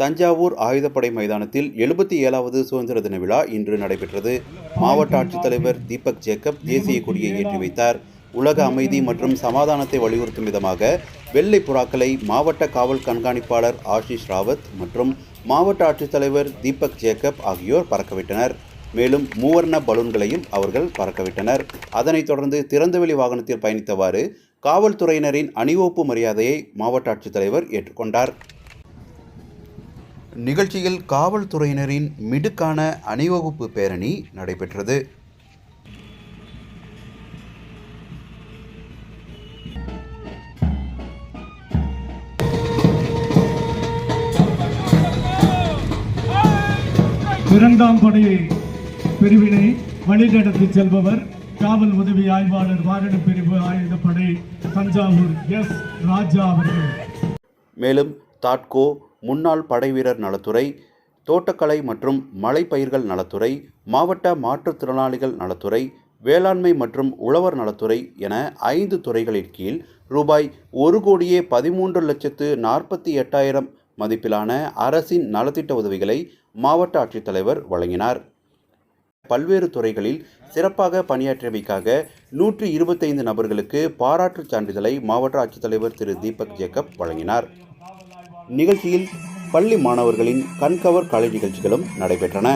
தஞ்சாவூர் ஆயுதப்படை மைதானத்தில் எழுபத்தி ஏழாவது சுதந்திர தின விழா இன்று நடைபெற்றது. மாவட்ட ஆட்சித்தலைவர் தீபக் ஜேக்கப் தேசிய கொடியை ஏற்றி வைத்தார். உலக அமைதி மற்றும் சமாதானத்தை வலியுறுத்தும் விதமாக வெள்ளை புறாக்களை மாவட்ட காவல் கண்காணிப்பாளர் ஆஷிஷ் ராவத் மற்றும் மாவட்ட ஆட்சித்தலைவர் தீபக் ஜேக்கப் ஆகியோர் பறக்கவிட்டனர். மேலும் மூவர்ண பலூன்களையும் அவர்கள் பறக்கவிட்டனர். அதனைத் தொடர்ந்து திறந்தவெளி வாகனத்தில் பயணித்தவாறு காவல்துறையினரின் அணிவகுப்பு மரியாதையை மாவட்ட ஆட்சித்தலைவர் ஏற்றுக்கொண்டார். நிகழ்ச்சியில் காவல்துறையினரின் மிடுக்கான அணிவகுப்பு பேரணி நடைபெற்றது. இரண்டாம் படை பிரிவினை வழிநடத்தி செல்பவர் காவல் உதவி ஆய்வாளர் வாரண பிரிவு ஆயுதப்படை தஞ்சாவூர் எஸ் ராஜா அவர்கள். மேலும் தாட்கோ முன்னாள் படைவீரர் நலத்துறை தோட்டக்கலை மற்றும் மலைப்பயிர்கள் நலத்துறை மாவட்ட மாற்றுத்திறனாளிகள் நலத்துறை வேளாண்மை மற்றும் உழவர் நலத்துறை என ஐந்து துறைகளின் கீழ் ரூபாய் ஒரு கோடியே பதிமூன்று லட்சத்து நாற்பத்தி எட்டாயிரம் மதிப்பிலான அரசின் நலத்திட்ட உதவிகளை மாவட்ட ஆட்சித்தலைவர் வழங்கினார். பல்வேறு துறைகளில் சிறப்பாக பணியாற்றியமைக்காக நூற்றி இருபத்தைந்து நபர்களுக்கு பாராட்டுச் சான்றிதழை மாவட்ட ஆட்சித்தலைவர் திரு தீபக் ஜேக்கப் வழங்கினார். நிகழ்ச்சியில் பள்ளி மாணவர்களின் கண்கவர் கலை நிகழ்ச்சிகளும் நடைபெற்றன.